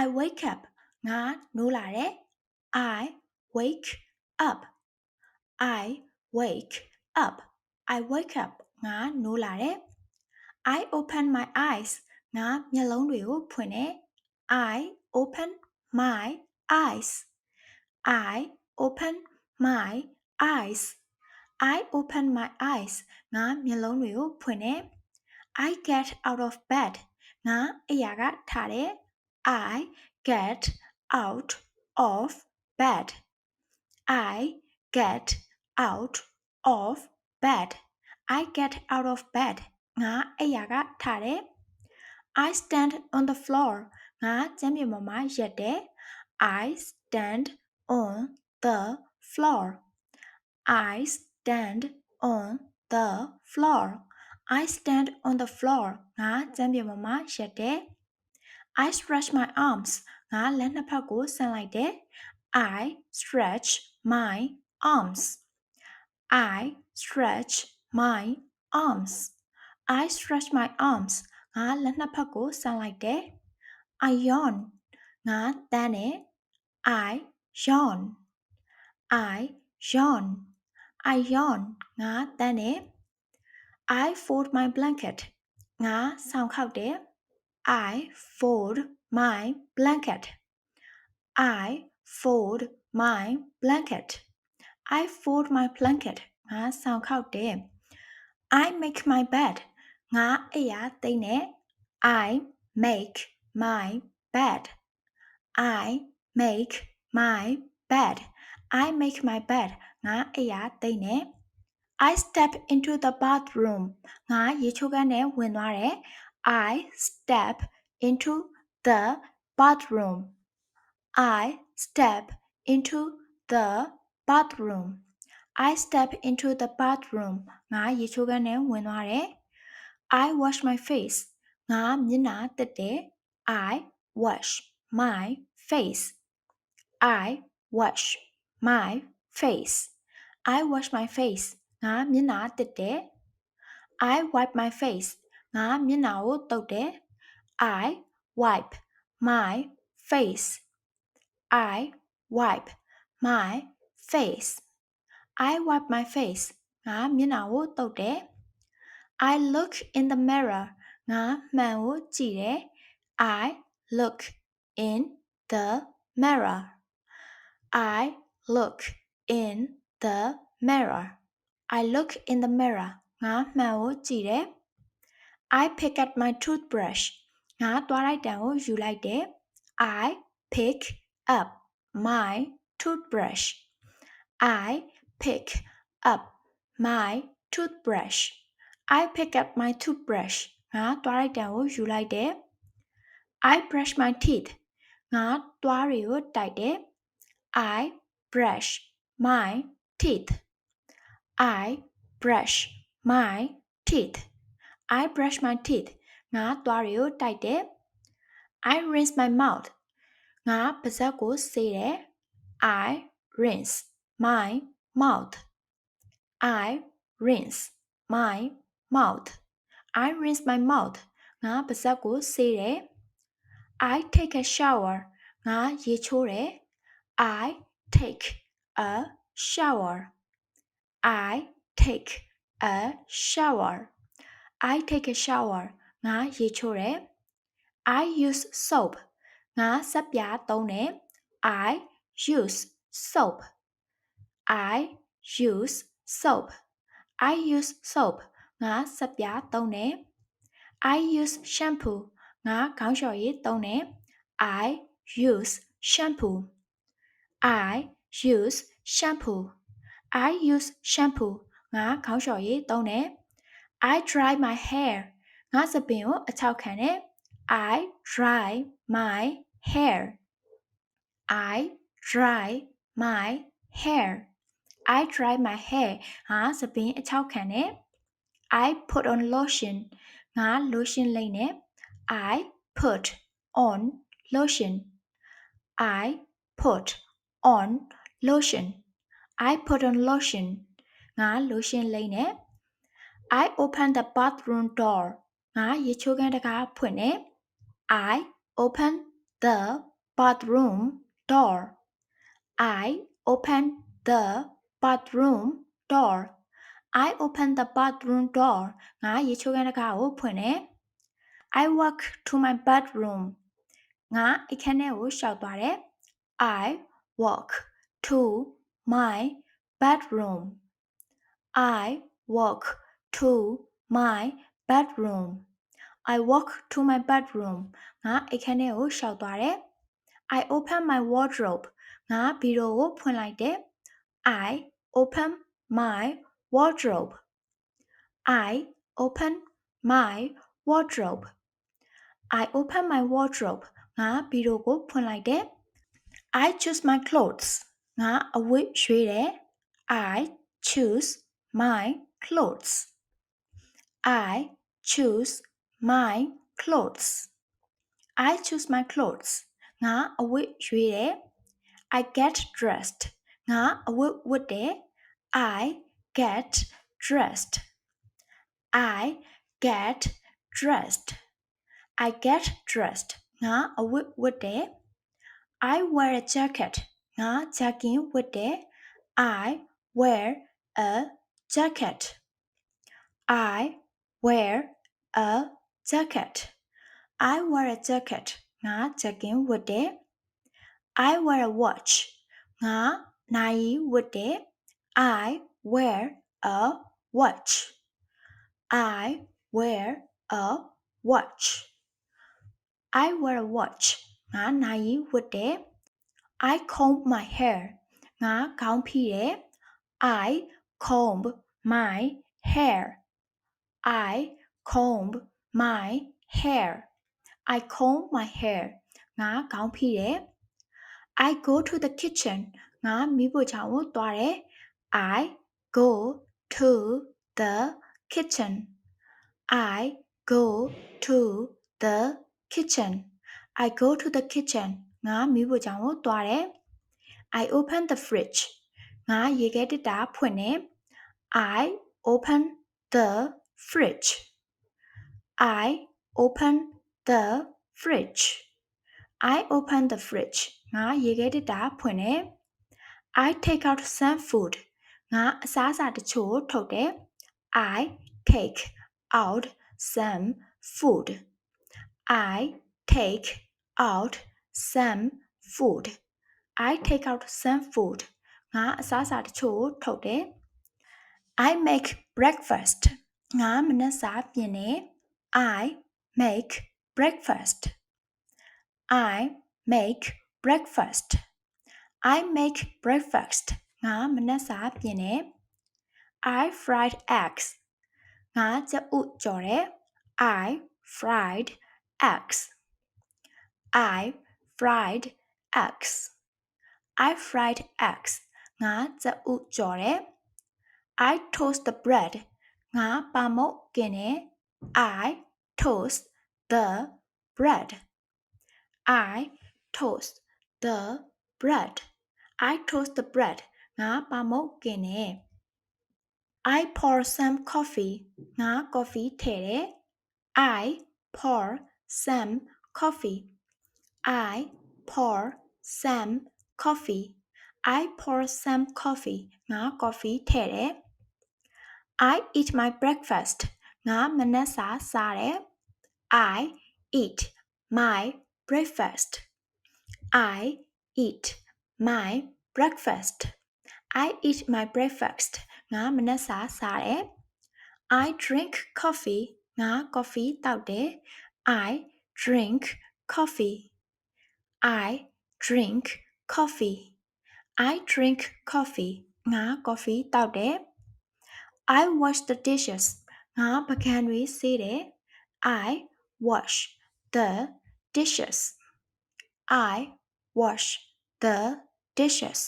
I wake up ငါနိုးလာတယ် I wake up I wake up I wake up ငါနိုးလာတယ် I open my eyes ငါမျက်လုံးတွေကိုဖွင့်တယ် I open my eyes I open my eyes I open my eyes ငါမျက်လုံးတွေကိုဖွင့်တယ် I get out of bed ငါအိယာကထားတယ် I get out of bed I get out of bed I get out of bed ငါအိယာကထားတယ် I stand on the floor ငါကျမ်းမြေပေါ်မှာရက်တယ် I stand on the floor I stand on the floor I stand on the floor ငါကျမ်းမြေပေါ်မှာရက်တယ် I stretch my arms ငါလက်နှစ်ဖက်ကိုဆန့်လိုက်တယ် I stretch my arms I stretch my arms I stretch my arms ငါလက်နှစ်ဖက်ကိုဆန့်လိုက်တယ် I yawn ငါတန်းတယ် I yawn I yawn I yawn ငါတန်းတယ် I fold my blanket ငါဆောင်းခောက်တယ် I fold my blanket I fold my blanket I fold my blanket ငါဆောင်းခောက်တယ် I make my bed ငါအိယာသိမ့်တယ် I make my bed I make my bed I make my bed ငါအိယာသိမ့်တယ် I step into the bathroom ငါရေချိုးခန်းထဲဝင်သွားတယ် I step into the bathroom I step into the bathroom I step into the bathroom ငါရေချိုးခန်းထဲဝင်သွားတယ် I wash my face ငါမျက်နှာတက်တယ် I wash my face I wash my face I wash my face ငါမျက်နှာတက်တယ် I wipe my face ငါမျက်နှာကိုတုပ်တယ် I wipe my face I wipe my face I wipe my face ငါမျက်နှာကိုတုပ်တယ် I look in the mirror ငါမှန်ကိုကြည့်တယ် I look in the mirror I look in the mirror I look in the mirror ငါမှန်ကိုကြည့်တယ် I pick up my toothbrush ငါသွားလိုက်တံကိုယူလိုက်တယ် I pick up my toothbrush I pick up my toothbrush I pick up my toothbrush ငါသွားလိုက်တံကိုယူလိုက်တယ် I brush my teeth ငါသွားတွေကိုတိုက်တယ် I brush my teeth I brush my teeth I brush my teeth ငါသွားတွေကိုတိုက်တယ် I rinse my mouth ငါပါးစပ်ကိုဆေးတယ် I rinse my mouth I rinse my mouth I rinse my mouth ငါပါးစပ်ကိုဆေးတယ် I take a shower ငါရေချိုးတယ် I take a shower I take a shower I take a shower ငါရေချိုးတယ် I use soap ငါစပ်ပြားသုံးတယ် I use soap I use soap I use soap ငါစပ်ပြားသုံးတယ် I use shampoo ငါခေါင်းလျှော်ရည်သုံးတယ် I use shampoo I use shampoo I use shampoo ငါခေါင်းလျှော်ရည်သုံးတယ် I dry my hair ငါစပင်ကိုအချောက်ခံတယ် I dry my hair I dry my hair I dry my hair ငါစပင်အချောက်ခံတယ် I put on lotion ငါ lotion လိမ့်တယ် I put on lotion I put on lotion I put on lotion ငါ lotion လိမ့်တယ် I open the bathroom door ငါရေချိုးခန်းတကားဖွင့်တယ် I open the bathroom door I open the bathroom door I open the bathroom door ငါရေချိုးခန်းတစ်ခါကိုဖွင့်တယ် I walk to my bedroom ငါအခန်းထဲကိုရှောက်သွားတယ် I walk to my bedroom I walk to my bedroom I walk to my bedroom ငါအခန်းထဲကိုရှောက်သွားတယ် I open my wardrobe ငါဘီရိုကိုဖွင့်လိုက်တယ် I open my wardrobe I open my wardrobe I open my wardrobe ငါဘီရိုကိုဖွင့်လိုက်တယ် I choose my clothes ငါအဝတ်ရွေးတယ် I choose my clothes I choose my clothes I choose my clothes ငါအဝတ်ရွေးတယ် I get dressed ငါအဝတ်ဝတ်တယ် I get dressed I get dressed I get dressed ငါအဝတ်ဝတ်တယ် I wear a jacket ငါဂျာကင်ဝတ်တယ် I wear a jacket I wear a jacket. I wear a jacket. 나 재긴 옷에. I wear a watch. 나 나이 옷에. I wear a watch. I wear a watch. I wear a watch. 나 나이 옷에. I comb my hair. 나 감피에. I comb my hair. I comb my hair I comb my hair ငါခေါင်းဖိတယ် I go to the kitchen ငါမိဖို့ချောင်းကိုသွားတယ် I go to the kitchen I go to the kitchen I go to the kitchen ငါမိဖို့ချောင်းကိုသွားတယ် I open the fridge ငါရေခဲတစ်တာဖွင့်တယ် I open the fridge I open the fridge I open the fridge ငါရေခဲတစ်တာဖွင့်တယ် I take out some food ငါအစားအစာတချို့ထုတ်တယ် I take out some food I take out some food I take out some food ငါအစားအစာတချို့ထုတ်တယ် I make breakfast ငါမနက်စာပြင်တယ် I make breakfast I make breakfast I make breakfast ငါမနက်စာပြင်တယ် I fried eggs ငါကြက်ဥကြော်တယ် I fried eggs I fried eggs I fried eggs ငါကြက်ဥကြော်တယ် I toast the bread ngā pamukene. I toast the bread. I toast the bread. I toast the bread. ngã pamukene. I pour some coffee. ngã coffee tere. I pour some coffee. I pour some coffee. I pour some coffee. ngã coffee tere. I eat my breakfast ငါမနက်စာစားတယ် I eat my breakfast I eat my breakfast I eat my breakfast ငါမနက်စာစားတယ် I drink coffee ငါ coffee တောက်တယ် I drink coffee I drink coffee I drink coffee ငါ coffee တောက်တယ် I wash the dishes ငါပကံတွေဆေးတယ် I wash the dishes I wash the dishes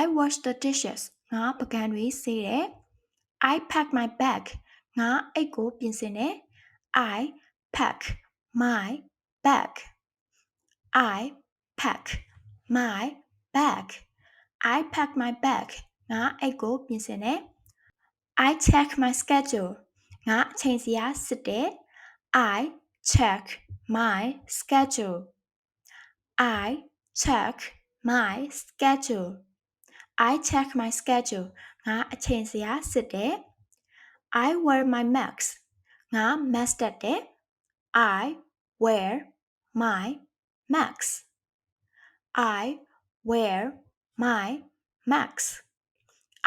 I wash the dishes ငါပကံတွေဆေးတယ် I pack my bag ငါအိတ်ကိုပြင်ဆင်တယ် I pack my bag I pack my bag I pack my bag ငါအိတ်ကိုပြင်ဆင်တယ် I check my schedule ငါအချိန်စီအားစစ်တယ် I check my schedule I check my schedule I check my schedule ငါအချိန်စရာစစ်တယ် I wear my mask ငါ mask တက်တယ် I wear my mask I wear my mask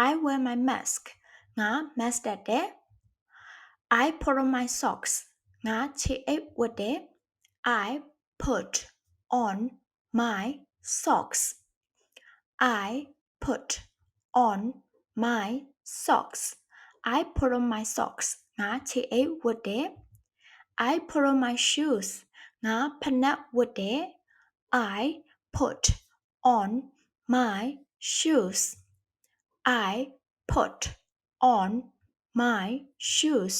I wear my mask ငါ mask တက်တယ် I put on my socks ငါခြေအိပ်ဝတ်တယ် I put on my socks I put on my socks I put on my socks ငါခြေအိပ်ဝတ်တယ် I put on my shoes ငါဖနက်ဝတ်တယ် I put on my shoes I put on my shoes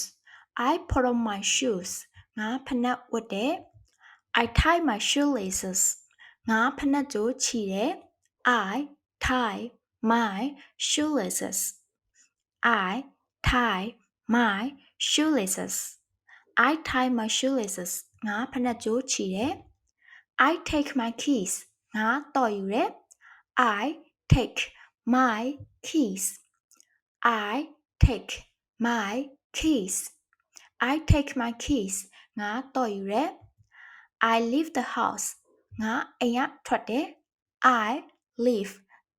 I put on my shoes ငါဖနက်ဝတ်တယ် I tie my shoelaces ငါဖနက်ကြိုချီတယ် I tie my shoelaces I tie my shoelaces I tie my shoelaces ငါဖနက်ကြိုချီတယ် I take my keys ငါတော်ယူတယ် I take my keys I take my keys I take my keys ငါတော်ယူတယ် I leave the house ငါအိမ်ကထွက်တယ် I leave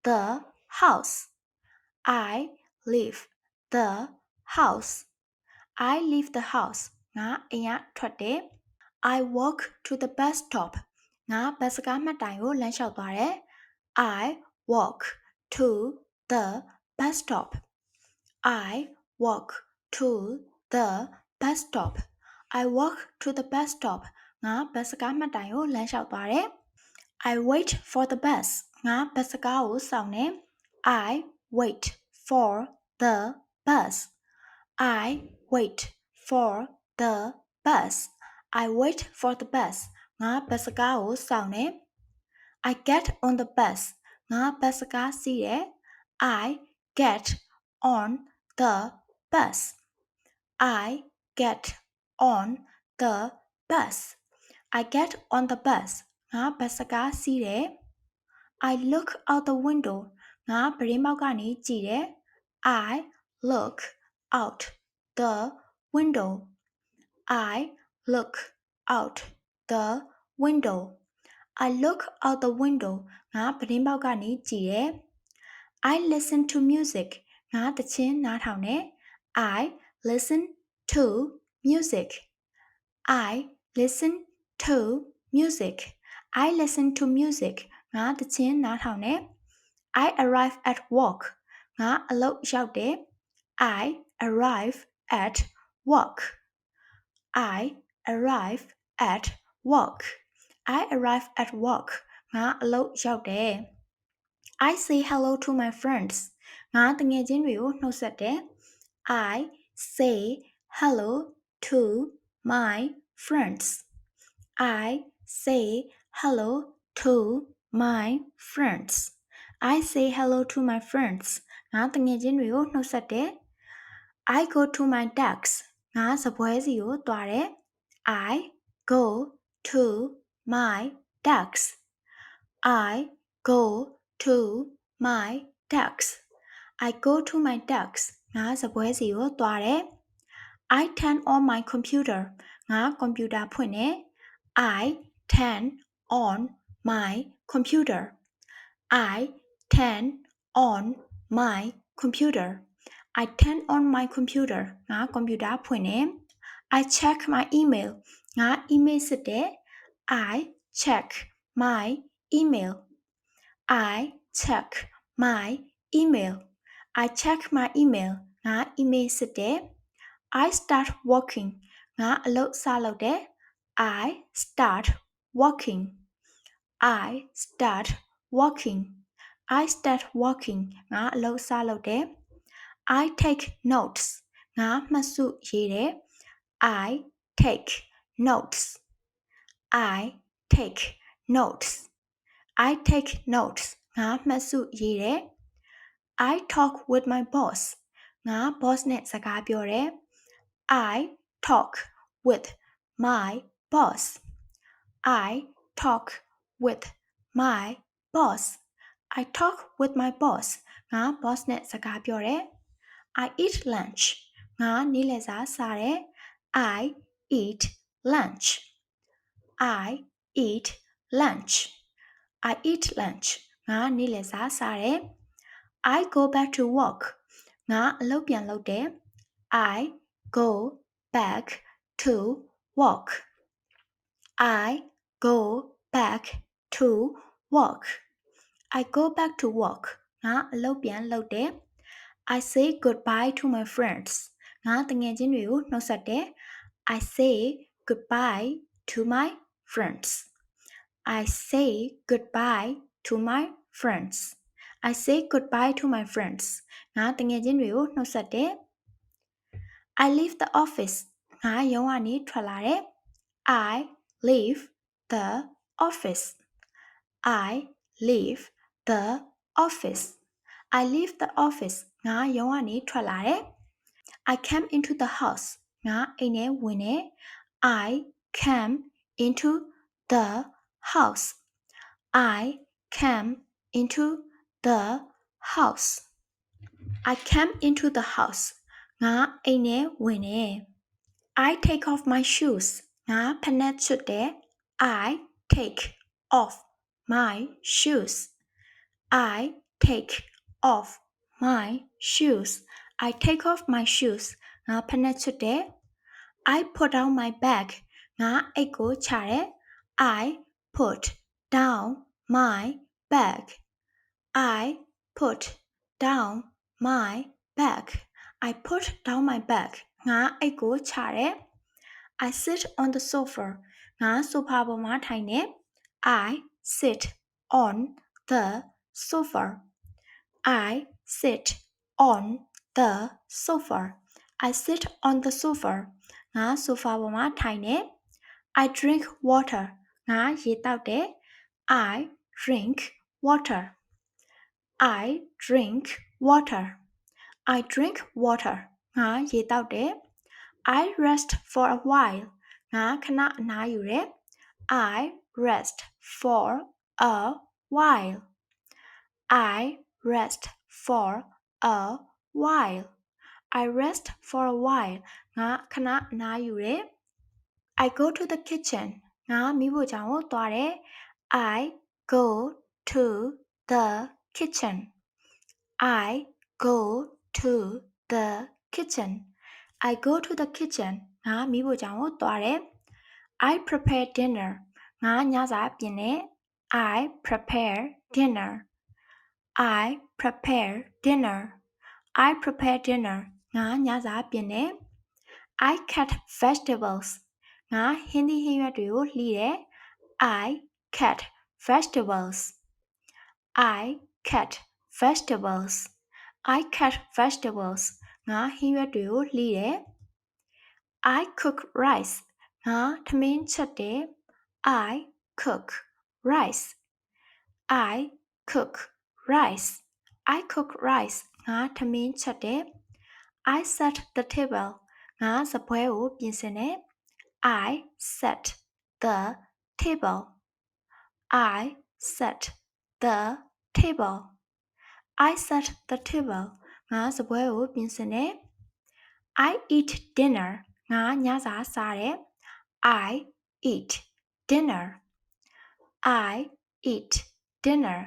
the house I leave the house I leave the house ငါအိမ်ကထွက်တယ် I walk to the bus stop ငါဘတ်စကားမှတ်တိုင်ကိုလမ်းလျှောက်သွားတယ် I walk to the bus stop I walk to the bus stop I walk to the bus stop ငါဘတ်စကားမှတ်တိုင်ကိုလမ်းလျှောက်သွားတယ် I wait for the bus ငါဘတ်စကားကိုစောင့်တယ် I wait for the bus I wait for the bus I wait for the bus ငါဘတ်စကားကိုစောင့်တယ် I get on the bus ငါဘတ်စကားစီးတယ် I get on the bus I get on the bus I get on the bus ငါဘတ်စကားစီးတယ် I look out the window ငါပရင်းပေါက်ကနေကြည့်တယ် I look out the window I look out the window I look out the window ငါပရင်းပေါက်ကနေကြည့်တယ် I listen to music ငါသချင်းနားထောင်တယ် I listen to music I listen to music I listen to music ငါသချင်းနားထောင်တယ် I arrive at work ငါအလုပ်ရောက်တယ် I arrive at work I arrive at work I arrive at work ငါအလုပ်ရောက်တယ် I say hello to my friends ငါတငယ်ချင်းတွေကိုနှုတ်ဆက်တယ် I say hello to my friends I say hello to my friends I say hello to my friends ငါတငယ်ချင်းတွေကိုနှုတ်ဆက်တယ် I go to my desk ငါစပွဲစီကိုသွားတယ် I go to my desk I go to my desk I go to my desk ငါစပွဲစီကိုသွားတယ် I turn on my computer ငါကွန်ပျူတာဖွင့်တယ် I turn on my computer I turn on my computer I turn on my computer ငါကွန်ပျူတာဖွင့်တယ် I check my email ငါ email စစ်တယ် I check my email I check my email I check my email ငါ email စစ်တယ် I start working ငါအလုပ်စလုပ်တယ် I start working I start working I start working ငါအလုပ်စလုပ်တယ် I take notes ငါမှတ်စုရေးတယ် I take notes I take notes I take notes ငါမှတ်စုရေးတယ် I talk with my boss ငါ boss နဲ့စကားပြောတယ် I talk with my boss I talk with my boss I talk with my boss ငါ boss နဲ့စကားပြောတယ် I eat lunch ငါနေ့လယ်စာစားတယ် I eat lunch I eat lunch I eat lunch ငါနေ့လယ်စာစားတယ် I go back to work ငါအလုပ်ပြန်လုပ်တယ် I go back to work I go back to work I go back to work ငါအလုပ်ပြန်လုပ်တယ် I say goodbye to my friends ငါတငယ်ချင်းတွေကိုနှုတ်ဆက်တယ် I say goodbye to my friends I say goodbye to my friends I say goodbye to my friends ငါတငယ်ချင်းတွေကိုနှုတ်ဆက်တယ် I leave the office ငါရုံးကနေထွက်လာတယ် I leave the office I leave the office I leave the office ငါရုံးကနေထွက်လာတယ် I came into the house ငါအိမ်ထဲဝင်တယ် I came into the house I came into the house I came into the house ငါအိမ်ထဲဝင်တယ် I take off my shoes ငါဖက်နက်ချွတ်တယ် I take off my shoes I take off my shoes I take off my shoes ငါဖက်နက်ချွတ်တယ် I put down my bag ငါအိတ်ကိုချတယ် I put down my bag I put down my bag I put down my bag ငါအိတ်ကိုချတယ် I sit on the sofa ငါဆိုဖာပေါ်မှာထိုင်တယ် I sit on the sofa I sit on the sofa I sit on the sofa ငါဆိုဖာပေါ်မှာထိုင်တယ် I drink water ငါရေတောက်တယ် I drink water I drink water I drink water ငါရေတောက်တယ် I rest for a while ငါခဏအနားယူတယ် I rest for a while I rest for a while I rest for a while ငါခဏအနားယူတယ် I go to the kitchen ငါမိဖို့ကြောင့်ကိုသွားတယ် I go to the kitchen I go to the kitchen I go to the kitchen ငါမိဖို့ကြောင့်ကိုသွားတယ် I prepare dinner ငါညစာပြင်တယ် I prepare dinner I prepare dinner I prepare dinner ငါညစာပြင်တယ် I cut vegetables ငါဟင်းသီးဟင်းရွက်တွေကိုလှီးတယ် I cut vegetables I catch vegetables. I catch vegetables. Ngā hiwa lide. I cook rice. Ngā tamin chate. I cook rice. I cook rice. I cook rice. Ngā tamin chate. I set the table. Ngā sapwe wo pinsene. I set the table. I set the table I set the table ငါစပွဲကိုပြင်ဆင်တယ် I eat dinner ငါညစာစားတယ် I eat dinner I eat dinner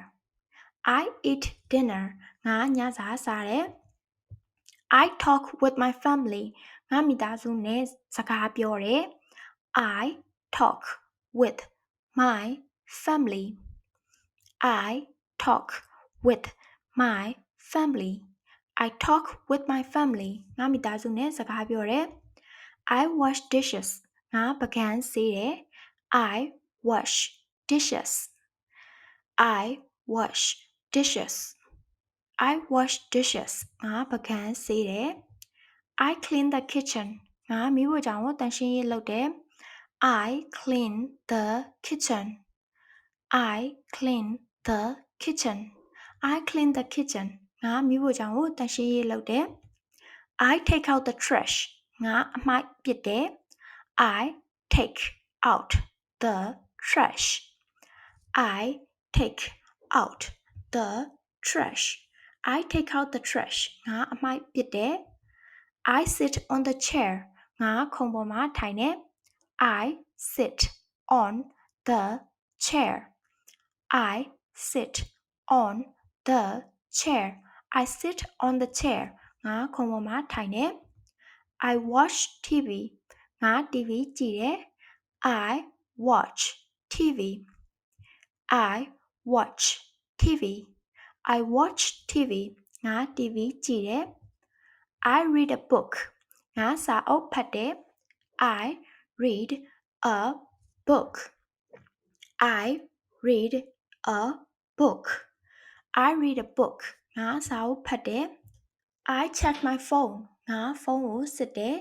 I eat dinner ငါညစာစားတယ် I talk with my family ငါမိသားစုနဲ့စကားပြောတယ် I talk with my family I talk with my family I talk with my family ငါမိသားစုနဲ့စကားပြောတယ် I wash dishes ငါပကံဆေးတယ် I wash dishes I wash dishes I wash dishes ငါပကံဆေးတယ် I clean the kitchen ငါမိဖို့ကြောင့်တန်ရှင်းရေးလုပ်တယ် I clean the kitchen I clean the kitchen I clean the kitchen ငါမိဖို့ကြောင့်တန်ရှင်းရေးလုပ်တယ် I take out the trash ငါအမိုက်ပစ်တယ် I take out the trash I take out the trash I take out the trash ငါအမိုက်ပစ်တယ် I sit on the chair ငါခုံပေါ်မှာထိုင်တယ် I sit on the chair I sit on the chair I sit on the chair ငါခုံပေါ်မှာထိုင်တယ် I watch TV ငါ TV ကြည့်တယ် I watch TV I watch TV I watch TV ငါ TV ကြည့်တယ် I read a book ငါစာအုပ်ဖတ်တယ် I read a book I read a book I read a book ငါစာအုပ်ဖတ်တယ် I check my phone ငါဖုန်းကိုစစ်တယ်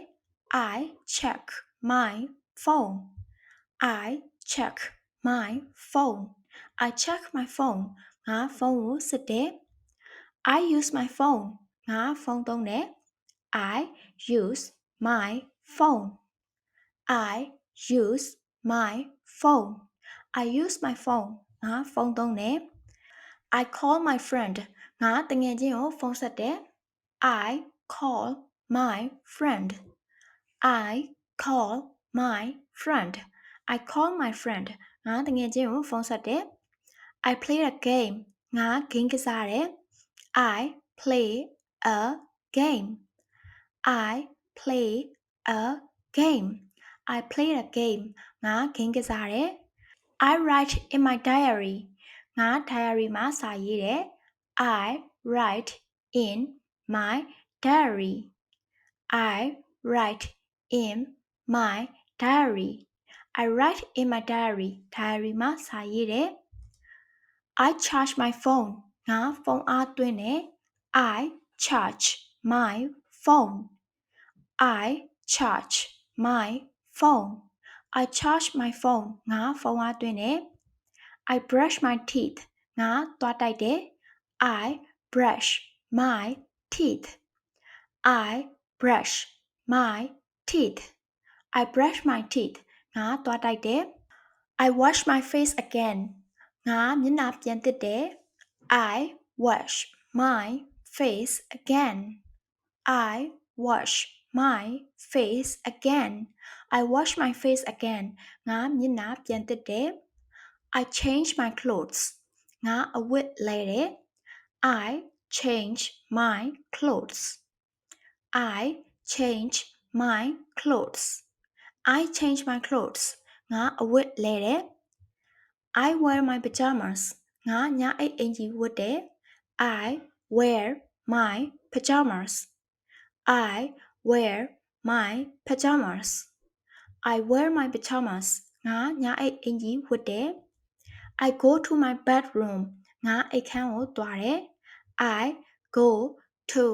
I check my phone I check my phone I check my phone ငါဖုန်းကိုစစ်တယ် I use my phone ငါဖုန်းသုံးတယ် I use my phone I use my phone I use my phone ငါဖုန်းသုံးတယ် I call my friend ငါတငယ်ချင်းကိုဖုန်းဆက်တယ် I call my friend I call my friend I call my friend ငါတငယ်ချင်းကိုဖုန်းဆက်တယ် I play a game ငါ game ကစားတယ် I play a game I play a game I play a game ငါ game ကစားတယ် I write in my diary ငါ diary မှာစာရေးတယ် I write in my diary I write in my diary I write in my diary diary မှာစာရေးတယ် I charge my phone ငါဖုန်းအားသွင်းတယ် I charge my phone I charge my phone I charge my phone ငါဖုန်းအားသွင်းတယ် I brush my teeth. Ngã toa tay đế. I brush my teeth. I brush my teeth. I brush my teeth. Ngã toa tay đế. I wash my face again. Ngã nhấn nạp dành tiết đế. I wash my face again. I wash my face again. I wash my face again. Ngã nhấn nạp dành tiết đế. I change my clothes ငါအဝတ်လဲတယ် I change my clothes I change my clothes I change my clothes ငါအဝတ်လဲတယ် I wear my pajamas ငါညအိတ်အင်ကြီးဝတ်တယ် I wear my pajamas I wear my pajamas I wear my pajamas ငါညအိတ်အင်ကြီးဝတ်တယ် I go to my bedroom ငါအိတ်ခန်းကိုသွားတယ် I go to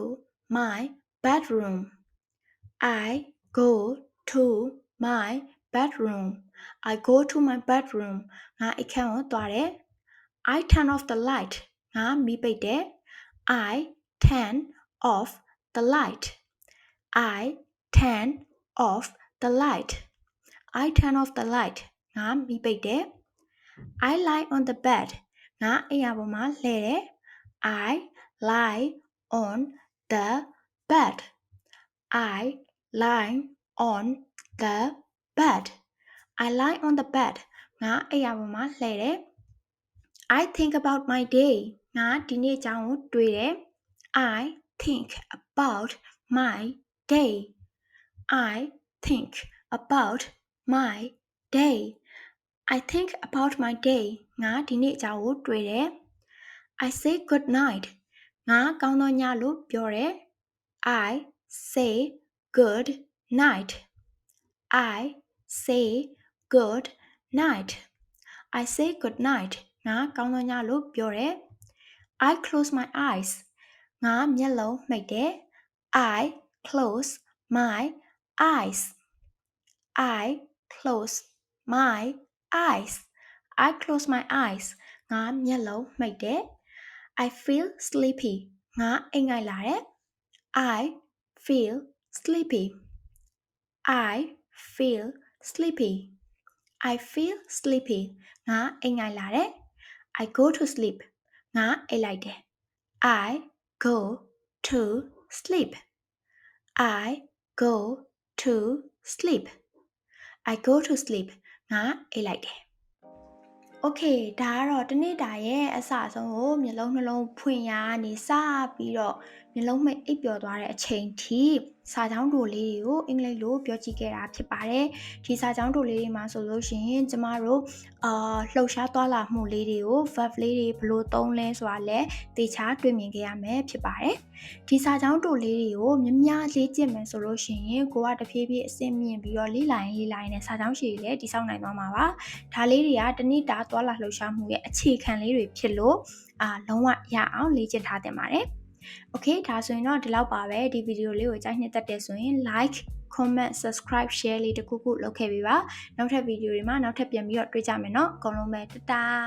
my bedroom I go to my bedroom I go to my bedroom ငါအိတ်ခန်းကိုသွားတယ် I turn off the light ငါမီးပိတ်တယ် I turn off the light I turn off the light I turn off the light ငါမီးပိတ်တယ် I lie on the bed ငါအိမ်ယာပေါ်မှာလှည့်တယ် I lie on the bed I lie on the bed I lie on the bed ငါအိမ်ယာပေါ်မှာလှည့်တယ် I think about my day ငါဒီနေ့အကြောင်းကိုတွေးတယ် I think about my day I think about my day I think about my day ငါဒီနေ့အကြောင်းကိုတွေးတယ် I say good night ငါကောင်းသောညလို့ပြောတယ် I say good night I say good night I say good night ငါကောင်းသောညလို့ပြောတယ် I close my eyes ငါမျက်လုံးမှိတ်တယ် I close my eyes I close my eyes I close my eyes ငါမျက်လုံးမှိတ်တယ် I feel sleepy ငါအိမ်ငိုက်လာတယ် I feel sleepy I feel sleepy I feel sleepy ငါအိမ်ငိုက်လာတယ် I go to sleep ငါအိပ်လိုက်တယ် I go to sleep I go to sleep I go to sleep ငါအိပ်လိုက်တယ် Okay ဒါကတော့တနေ့တာရဲ့အစအဆုံးကိုမျိုးလုံးနှလုံးဖွင့်ရနေစပြီးတော့ မျိုးလုံးမိတ်အိပ်ပျော်သွားတဲ့အချိန်ထိစာကြောင်းတို့လေးတွေကိုအင်္ဂလိပ်လိုပြောကြည့်ခဲ့တာဖြစ်ပါတယ်ဒီစာကြောင်းတို့လေးတွေမှာဆိုလို့ရှိရင်ကျမတို့အာလှုပ်ရှားသွားလာမှုလေးတွေကို verb လေးတွေဘယ်လိုသုံးလဲဆိုတာလည်းသေချာတွေ့မြင်ခဲ့ရမယ်ဖြစ်ပါတယ်ဒီစာကြောင်းတို့လေးတွေကိုမြများလေ့ကျင့်မယ်ဆိုလို့ရှိရင်ကိုကတဖြည်းဖြည်းအဆင့်မြင့်ပြီးတော့လေ့လာရင်လေ့လာရင်လည်းစာကြောင်းရှည်လည်းတိစောက်နိုင်သွားမှာပါဒါလေးတွေကတနည်းတာသွားလာလှုပ်ရှားမှုရဲ့အခြေခံလေးတွေဖြစ်လို့အာလုံးဝရအောင်လေ့ကျင့်ထားတင်ပါတယ် โอเคဒါဆိုရင်တော့ဒီလောက်ပါပဲဒီဗီဒီယိုလေးကိုကြိုက်နှစ်သက်တယ်ဆိုရင် like comment subscribe share လေးတခုခုလုပ်ခဲ့ပေးပါနောက်ထပ်ဗီဒီယိုတွေမှာနောက်ထပ်ပြန်ပြီးတော့တွေ့ကြမယ်เนาะအကုန်လုံးပဲတတား